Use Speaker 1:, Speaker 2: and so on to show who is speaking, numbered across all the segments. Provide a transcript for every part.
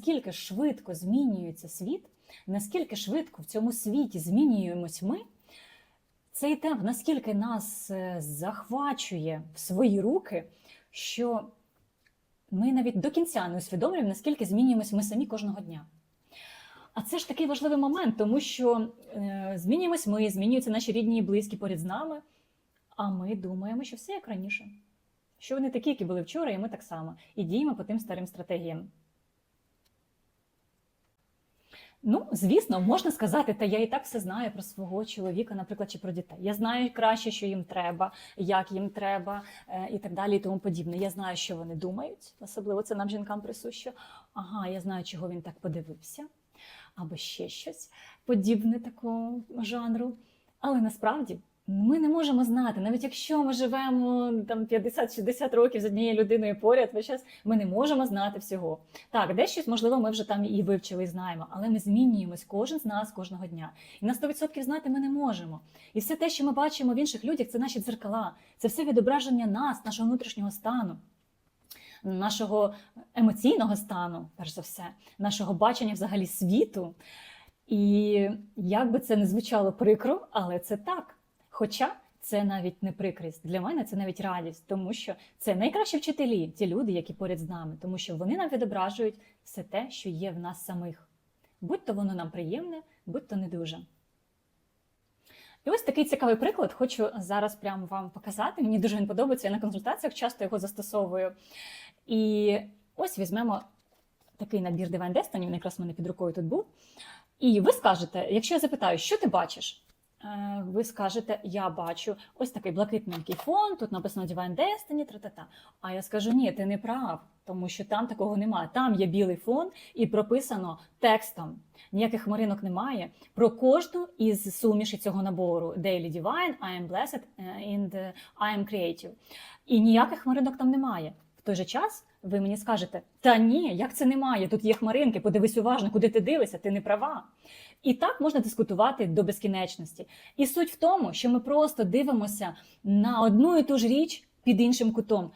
Speaker 1: наскільки швидко змінюється світ, наскільки швидко в цьому світі змінюємось ми, цей темп наскільки нас е, захвачує в свої руки, що ми навіть до кінця не усвідомлюємо, наскільки змінюємось ми самі кожного дня. А це ж такий важливий момент, тому що е, змінюємось ми, змінюються наші рідні і близькі поряд з нами, а ми думаємо, що все як раніше. Що вони такі, які були вчора, і ми так само. І діємо по тим старим стратегіям. Ну, звісно, можна сказати, та я і так все знаю про свого чоловіка, наприклад, чи про дітей. Я знаю краще, що їм треба, як їм треба, е, і так далі, і тому подібне. Я знаю, що вони думають, особливо це нам жінкам присуще. Ага, я знаю, чого він так подивився, або ще щось подібне такого жанру. Але насправді ми не можемо знати, навіть якщо ми живемо там 50-60 років з однією людиною поряд, весь час ми не можемо знати всього. Так, дещось, можливо, ми вже там і вивчили, і знаємо, але ми змінюємось кожен з нас кожного дня. І на 100% знати ми не можемо. І все те, що ми бачимо в інших людях, це наші дзеркала, це все відображення нас, нашого внутрішнього стану. Нашого емоційного стану, перш за все, нашого бачення взагалі світу. І як би це не звучало прикро, але це так. Хоча це навіть не прикрість. Для мене це навіть радість, тому що це найкращі вчителі, ті люди, які поряд з нами, тому що вони нам відображують все те, що є в нас самих. Будь то воно нам приємне, будь то не дуже. І ось такий цікавий приклад хочу зараз прямо вам показати. Мені дуже він подобається, я на консультаціях часто його застосовую. І ось візьмемо такий набір Divine Destiny, він якраз в мене під рукою тут був. І ви скажете, якщо я запитаю, що ти бачиш? Е, Ви скажете, я бачу ось такий блакитненький фон, тут написано Divine Destiny, тра-та-та. А я скажу, ні, ти не прав, тому що там такого немає. Там є білий фон і прописано текстом. Ніяких хмаринок немає. Про кожну із суміші цього набору Daily Divine, I am blessed е, and I am creative. І ніяких хмаринок там немає. Той же час ви мені скажете: та ні, як це немає? Тут є хмаринки, подивись уважно, куди ти дивишся, ти не права. І так можна дискутувати до безкінечності. І суть в тому, що ми просто дивимося на одну і ту ж річ під іншим кутом.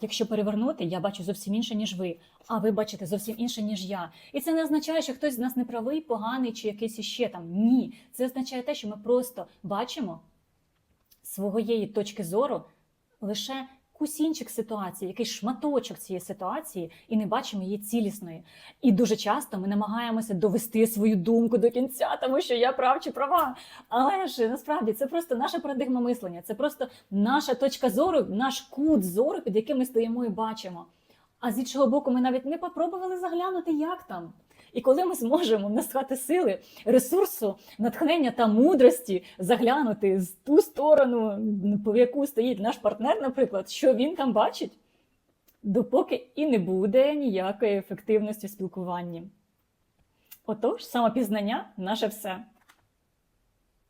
Speaker 1: Якщо перевернути, я бачу зовсім інше, ніж ви, а ви бачите зовсім інше, ніж я. І це не означає, що хтось з нас неправий, поганий чи якийсь іще там. Ні. Це означає те, що ми просто бачимо своєї точки зору лише кусінчик ситуації, якийсь шматочок цієї ситуації, і не бачимо її цілісної. І дуже часто ми намагаємося довести свою думку до кінця, тому що я прав чи права. Але ж насправді це просто наша парадигма мислення, це просто наша точка зору, наш кут зору, під яким ми стоїмо і бачимо. А з іншого боку, ми навіть не попробували заглянути, як там. І коли ми зможемо в сили, ресурсу, натхнення та мудрості заглянути з ту сторону, по яку стоїть наш партнер, наприклад, що він там бачить, допоки і не буде ніякої ефективності в спілкуванні. Отож, самопізнання наше все.